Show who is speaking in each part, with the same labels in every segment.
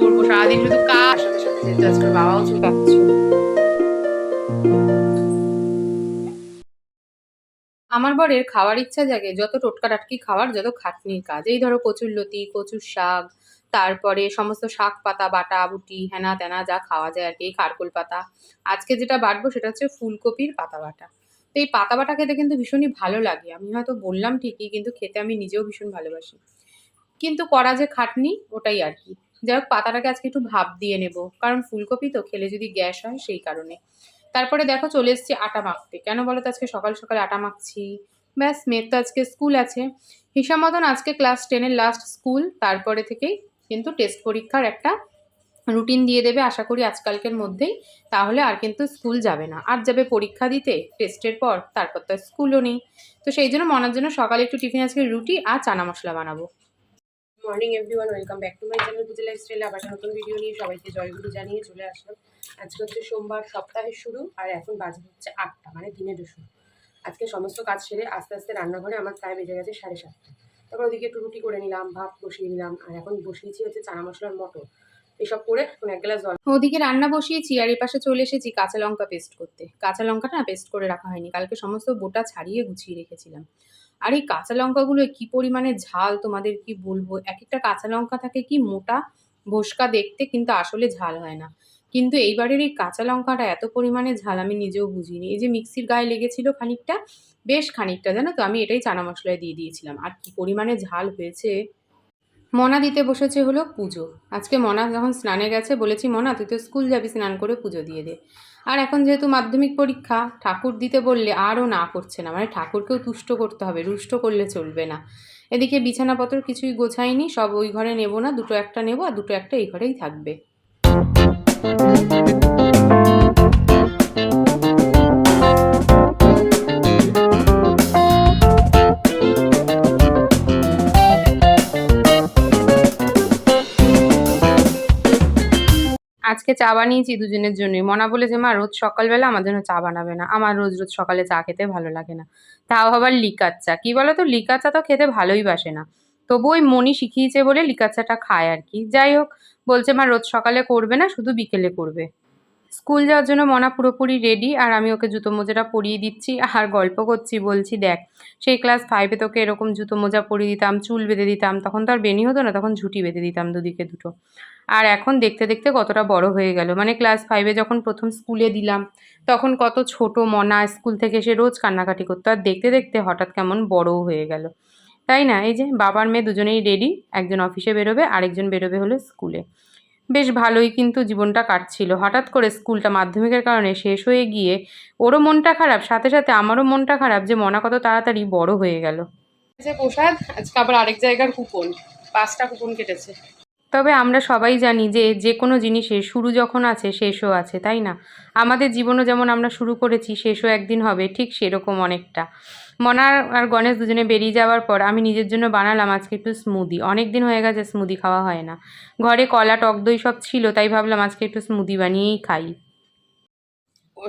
Speaker 1: করব? সারাদিন শুধু সাথে সাথে বাবাও চলে যাচ্ছে। আমার বরের খাওয়ার ইচ্ছা জাগে, যত টোটকা টাটকি খাওয়ার, যত খাটনির কাজ। এই ধরো কচুর লতি, কচুর শাক, তারপরে সমস্ত শাক পাতা, বাটা, বুটি, হেনা তেনা যা খাওয়া যায় আর কি খারকোল পাতা। আজকে যেটা বাটবো সেটা হচ্ছে ফুলকপির পাতা বাটা। তো এই পাতা বাটা খেতে কিন্তু ভীষণই ভালো লাগে। আমি হয়তো বললাম ঠিকই, কিন্তু খেতে আমি নিজেও ভীষণ ভালোবাসি। কিন্তু করা যে খাটনি, ওটাই আর কি। যাই হোক, পাতাটাকে আজকে একটু ভাপ দিয়ে নেব। কারণ ফুলকপি তো, খেলে যদি গ্যাস হয় সেই কারণে। তারপরে দেখো, চলে এসেছি আটা মাখতে। কেন বলো তো, আজকে সকাল সকাল আটা মাখছি। ব্যাস, মেয়ের তো আজকে স্কুল আছে। হিসাব মতন আজকে ক্লাস টেনের লাস্ট স্কুল। তারপরে থেকেই কিন্তু টেস্ট পরীক্ষার একটা রুটিন দিয়ে দেবে আশা করি আজকালকের মধ্যেই। তাহলে আর কিন্তু স্কুল যাবে না। আর যাবে পরীক্ষা দিতে টেস্টের পর। তারপর তো স্কুলও নেই। তো সেই জন্য মনার জন্য সকালে একটু টিফিন, আজকে রুটি আর চানা মশলা বানাবো। Morning everyone welcome back to my channel Pujo লাইফস্টাইলে আবার নতুন ভিডিও নিয়ে সবাইকে জয়গুরু জানিয়ে চলে আসলাম। আজকে হচ্ছে সোমবার, সপ্তাহের শুরু, আর এখন বাজে হচ্ছে আটটা মানে দিনেরও শুরু। আজকে সমস্ত কাজ সেরে আস্তে আস্তে রান্নাঘরে আমার প্রায় বেজে গেছে সাড়ে সাতটা। তারপর ওদিকে একটু রুটি করে নিলাম, ভাত বসিয়ে নিলাম, আর এখন বসিয়েছি হচ্ছে চানা মশলার মটর। এসব করে এক গ্লাস জল ওদিকে রান্না বসিয়েছি, আর এই পাশে চলে এসেছি কাঁচা লঙ্কা পেস্ট করতে। কাঁচা লঙ্কাটা পেস্ট করে রাখা হয়নি, কালকে সমস্ত বোটা ছাড়িয়ে গুছিয়ে রেখেছিলাম। আর এই কাঁচা লঙ্কাগুলো কি পরিমাণে ঝাল তোমাদের কি বলব? এক একটা কাঁচা লঙ্কা থাকে কি মোটা ভোসকা দেখতে কিন্তু আসলে ঝাল হয় না। কিন্তু এইবারের এই কাঁচা লঙ্কাটা এত পরিমাণে ঝাল আমি নিজেও বুঝিনি। এই যে মিক্সির গায়ে লেগেছিল খানিকটা, বেশ খানিকটা, জানো তো? আমি এটাই চানা মশলায় দিয়ে দিয়েছিলাম। আর কি পরিমাণে ঝাল হয়েছে। মনা দিতে বসেছে হলো পুজো। আজকে মনা যখন স্নানে গেছে, বলেছি, মনা, তুই তো স্কুল যাবি, স্নান করে পুজো দিয়ে দে। আর এখন যেহেতু মাধ্যমিক পরীক্ষা, ঠাকুর দিতে বললে আরও না করছে না। মানে ঠাকুরকেও তুষ্ট করতে হবে, রুষ্ট করলে চলবে না। এদিকে বিছানাপত্র কিছুই গোছায়নি সব ওই ঘরে নেব না, দুটো একটা নেব আর দুটো একটা এই ঘরেই থাকবে। আজকে চা বানিয়েছি দুজনের জন্যই। মনা বলেছে মা, রোজ সকালবেলা আমার জন্য চা বানাবে না। আমার রোজ রোজ সকালে চা খেতে ভালো লাগে না। তাও আবার লিকার চা। কী বলো তো লিকার চা তো খেতে ভালোই বাসে না। তবু ওই মনি শিখিয়েছে বলে লিকার চাটা খায় আর কি। যাই হোক, বলছে, মা, রোজ সকালে করবে না, শুধু বিকেলে করবে। স্কুল যাওয়ার জন্য মনা পুরোপুরি রেডি, আর আমি ওকে জুতো মোজাটা পরিয়ে দিচ্ছি আর গল্প করছি। বলছি, দেখ, সেই ক্লাস ফাইভে তোকে এরকম জুতো মোজা পরিয়ে দিতাম, চুল বেঁধে দিতাম, তখন তো আর বেনি হতো না, তখন ঝুটি বেঁধে দিতাম দুদিকে দুটো। আর এখন দেখতে দেখতে কতটা বড় হয়ে গেল। মানে ক্লাস ফাইভে যখন প্রথম স্কুলে দিলাম, তখন কত ছোট মনা স্কুল থেকে এসে রোজ কান্নাকাটি করতো। আর দেখতে দেখতে হঠাৎ কেমন বড়ও হয়ে গেল। তাই না? এই যে বাবার মেয়ে দুজনেই রেডি একজন অফিসে বেরোবে, আরেকজন বেরোবে হলো স্কুলে বেশ ভালোই কিন্তু জীবনটা কাটছিল। হঠাৎ করে স্কুলটা মাধ্যমিকের কারণে শেষ হয়ে গিয়ে ওরও মনটা খারাপ, সাথে সাথে আমারও মনটা খারাপ যে মনা কত তাড়াতাড়ি বড় হয়ে গেল। যে প্রসাদ, আজকে আবার আরেক জায়গার কুপন পাঁচটা কুপন কেটেছে। তবে আমরা সবাই জানি যে যে কোনো জিনিসের শুরু যখন আছে, শেষও আছে, তাই না? আমাদের জীবনও যেমন আমরা শুরু করেছি, শেষও একদিন হবে, ঠিক সেরকম অনেকটা। মনার আর গণেশ দুজনে বেরিয়ে যাওয়ার পর আমি নিজের জন্য বানালাম আজকে একটু স্মুদি অনেক দিন হয়ে গেছে স্মুদি খাওয়া হয় না। ঘরে কলা, টক দই সব ছিল, তাই ভাবলাম আজকে একটু স্মুদি বানিয়েই খাই।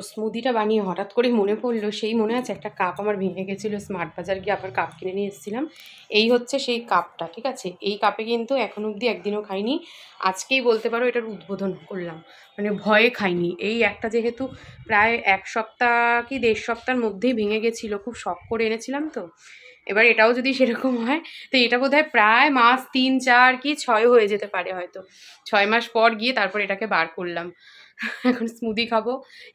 Speaker 1: স্মুদিটা বানিয়ে হঠাৎ করে মনে পড়ল, সেই মনে আছে একটা কাপ আমার ভেঙে গেছিল স্মার্ট বাজার গিয়ে আবার কাপ কিনে নিয়ে এসেছিলাম। এই হচ্ছে সেই কাপটা ঠিক আছে? এই কাপে কিন্তু এখন অবধি একদিনও খাইনি, আজকেই বলতে পারো এটার উদ্বোধন করলাম। মানে ভয়ে খাইনি। এই একটা যেহেতু প্রায় এক সপ্তাহ কি দেড় সপ্তাহের মধ্যেই ভেঙে গেছিল, খুব শখ করে এনেছিলাম তো। এবার এটাও যদি সেরকম হয়, তো এটা বোধহয় প্রায় মাস তিন, চার কি ছয় হয়ে যেতে পারে হয়তো। ছয় মাস পর গিয়ে তারপর এটাকে বার করলাম। এখন স্মুদি খাব।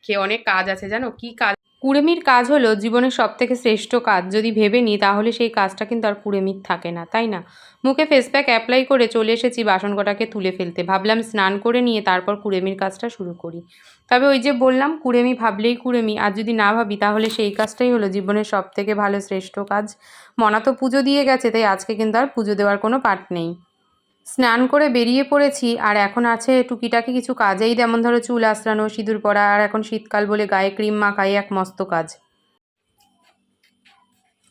Speaker 1: খেয়ে অনেক কাজ আছে, জানো? কি কাজ? কুড়েমির কাজ হলো জীবনের সব থেকে শ্রেষ্ঠ কাজ। যদি ভেবে নিই তাহলে সেই কাজটা কিন্তু আর কুড়েমির থাকে না, তাই না? মুখে ফেস প্যাক অ্যাপ্লাই করে চলে এসেছি বাসন কটাকে তুলে ফেলতে। ভাবলাম স্নান করে নিয়ে তারপর কুড়েমির কাজটা শুরু করি। তবে ওই যে বললাম, কুড়েমি ভাবলেই কুড়েমি। আর যদি না ভাবি, তাহলে সেই কাজটাই হলো জীবনের সব থেকে ভালো শ্রেষ্ঠ কাজ। মনা তো পুজো দিয়ে গেছে, তাই আজকে কিন্তু আর পুজো দেওয়ার কোনো পাঠ নেই। স্নান করে বেরিয়ে পড়েছি, আর এখন আছে টুকিটাকি কিছু কাজেই, যেমন ধরো চুল আঁচড়ানো, সিঁদুর পরা, আর এখন শীতকাল বলে গায়ে ক্রিম মাখাই এক মস্ত কাজ।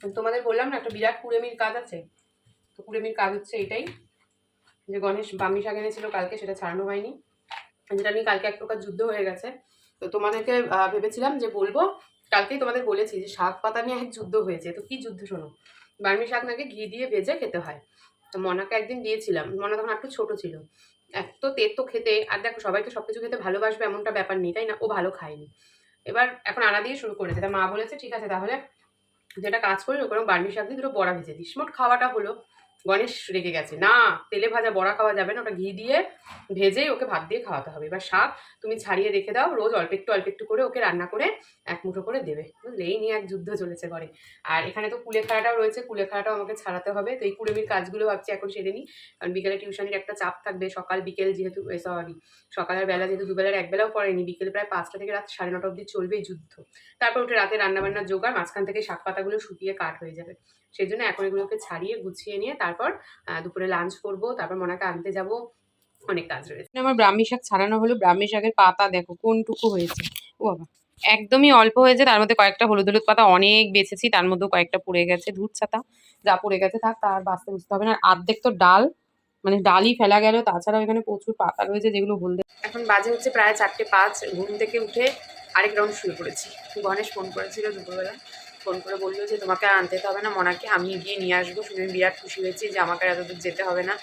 Speaker 1: তোমাদের বললাম না, একটা বিরাট কুড়েমির কাজ আছে? তো কুড়েমির কাজ হচ্ছে এটাই, যে গণেশ বামি শাক এনেছিল কালকে, সেটা ছাড়ানো হয়নি। যেটা নিয়ে কালকে এক প্রকার যুদ্ধ হয়ে গেছে। তো তোমাদেরকে ভেবেছিলাম যে বলব, কালকেই তোমাদের বলেছি যে শাক পাতা নিয়ে এক যুদ্ধ হয়েছে। তো কি যুদ্ধ শোনো? বার্মি শাক নাকি ঘি দিয়ে ভেজে খেতে হয়। তো মনাকে একদিন দিয়েছিলাম। মনা তখন একটু ছোট ছিল। এক তো তের তো খেতে, আর দেখো সবাই তো সব কিছু খেতে ভালোবাসবে এমনটা ব্যাপার নেই, তাই না? ও ভালো খায়নি। এবার এখন আনা দিয়ে শুরু করেছে তার মা বলেছে, ঠিক আছে, তাহলে যেটা কাজ করি ওরকম বার্মি শাক দিয়ে দুটো বড়া ভেজে দিস। মোট খাওয়াটা হলো। গণেশ রেগে গেছে। না, তেলে ভাজা বড়া খাওয়া যাবে না, ওটা ঘি দিয়ে ভেজেই ওকে ভাত দিয়ে খাওয়াতে হবে। এবার শাক তুমি ছাড়িয়ে রেখে দাও, রোজ অল্প একটু অল্প একটু করে ওকে রান্না করে এক মুঠো করে দেবে। বুঝলে? এই নিয়ে এক যুদ্ধ চলেছে ঘরে। আর এখানে তো কুলেখাড়াটাও রয়েছে কুলেখাড়াটাও আমাকে ছাড়াতে হবে। তো এই কুড়েমির কাজগুলো ভাবছি এখন সেরে নিই। কারণ বিকেলে টিউশনের একটা চাপ থাকবে, সকাল বিকেল যেহেতু সরি সকালের বেলা যেহেতু দুবেলার একবেলাও পড়েনি বিকেল প্রায় পাঁচটা থেকে রাত সাড়ে নটা অবধি চলবে যুদ্ধ। তারপর ওটা রাতে রান্নাবান্নার জোগাড়, মাঝখান থেকে শাক পাতাগুলো শুকিয়ে কাট হয়ে যাবে। সেই জন্য এখন এগুলোকে ছাড়িয়ে গুছিয়ে নিয়ে তারপর দুপুরে লাঞ্চ করব তারপর মনাকে আনতে যাব। অনেক কাজ রয়েছে। আমার ব্রাহ্মী শাক ছাড়ানো হলো। ব্রাহ্মী শাকের পাতা দেখো কোনটুকু হয়েছে। ও বাবা। একদমই অল্প হয়েছে তার মধ্যে কয়েকটা হলুদ হলুদ পাতা অনেক বেছেছি তার মধ্যেও কয়েকটা পড়ে গেছে। ধূর ছাতা যা পড়ে গেছে থাক তার বাঁচতে বুঝতে হবে না। আর অর্ধেক তো ডাল মানে ডালই ফেলা গেল তাছাড়াও এখানে প্রচুর পাতা রয়েছে যেগুলো হলদে এখন বাজে হচ্ছে প্রায় চারটে পাঁচ ঘুম থেকে উঠে আরেক রাউন্ড শুরু করেছি গণেশ ফোন করেছিল দুপুরবেলা। ফোন করে বলল যে, তোমাকে আর আনতে হবে না, মনাকে আমি গিয়ে নিয়ে আসব। শুনে আমি বিরাট খুশি হয়েছি যে আমাকে আর এতদূর যেতে হবে না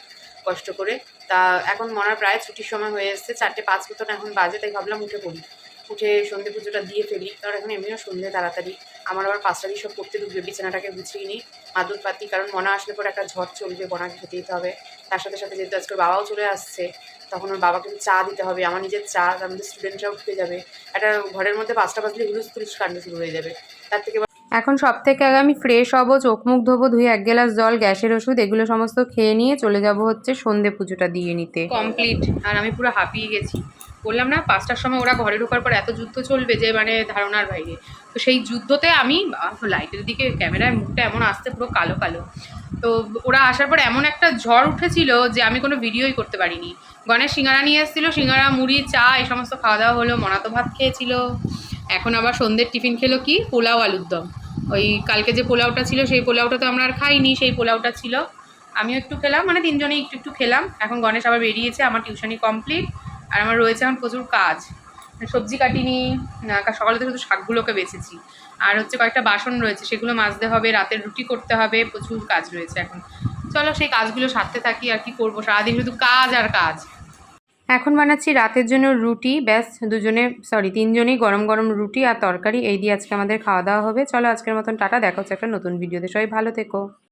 Speaker 1: কষ্ট করে। তা এখন মনার প্রায় ছুটির সময় হয়ে এসছে, চারটে পাঁচ মতন এখন বাজে, তাই ভাবলাম উঠে পড়ি। উঠে সন্ধে পুজোটা দিয়ে ফেলি কারণ এখন এমনিও সন্ধে তাড়াতাড়ি। আমার আবার পাঁচটা সব করতে ঢুকবে, বিছানাটাকে গুছিয়ে নিই আদর পাতি কারণ মনা আসলে পরে একটা ঝড় চলবে বনাকে খেতে দিতে হবে। তার সাথে সাথে যেহেতু আজকে বাবাও চলে আসছে, তখন ওর বাবাকে চা দিতে হবে। আমার নিজের চা মধ্যে স্টুডেন্টরাও উঠতে যাবে। একটা ঘরের মধ্যে পাঁচটা বাজলে হুলুস তুলুস কাণ্ড শুরু হয়ে যাবে। তার থেকে এখন সব থেকে আগে আমি ফ্রেশ হব, চোখ মুখ ধোবো, ধুয়ে এক গ্লাস জল, গ্যাসের ওষুধ, এগুলো সমস্ত খেয়ে নিয়ে চলে যাব হচ্ছে সন্ধে পুজোটা দিয়ে নিতে। কমপ্লিট আর আমি পুরো হাঁপিয়ে গেছি। বললাম না, পাঁচটার সময় ওরা ঘরে ঢোকার পর এত যুদ্ধ চলবে যে মানে ধারণার বাইরে। তো সেই যুদ্ধতে আমি লাইটের দিকে ক্যামেরায় মুখটা এমন আসতে পুরো কালো কালো। তো ওরা আসার পর এমন একটা ঝড় উঠেছিল যে আমি কোনো ভিডিওই করতে পারিনি। গণেশ সিঙ্গারা নিয়ে এসেছিল, সিঙ্গারা, মুড়ি, চা, এই সমস্ত খাওয়া দাওয়া হলো, মনাতো ভাত খেয়েছিল। এখন আবার সন্ধ্যের টিফিন খেলো কি? পোলাও, আলুর দম। ওই কালকে যে পোলাওটা ছিল, সেই পোলাওটা তো আমরা আর খাইনি, সেই পোলাওটা ছিল। আমিও একটু খেলাম মানে তিনজনেই একটু একটু খেলাম। এখন গণেশ আবার বেরিয়েছে, আমার টিউশনি কমপ্লিট, আর আমার রয়েছে এখন প্রচুর কাজ। সবজি কাটিনি সকালে তো শুধু শাকগুলোকে বেছেছি। আর হচ্ছে কয়েকটা বাসন রয়েছে, সেগুলো মাজতে হবে, রাতের রুটি করতে হবে, প্রচুর কাজ রয়েছে এখন। চলো সেই কাজগুলো সারতে থাকি, আর কি করব? সারাদিন শুধু কাজ আর কাজ। এখন বানাচ্ছি রাতের জন্য রুটি, ব্যাস দুজনে সরি তিনজনেই গরম গরম রুটি আর তরকারি। এই দিয়ে আজকে আমাদের খাওয়া দাওয়া হবে। চলো আজকের মতন টাটা, দেখা হচ্ছে একটা নতুন ভিডিওতে। সবাই ভালো থেকো।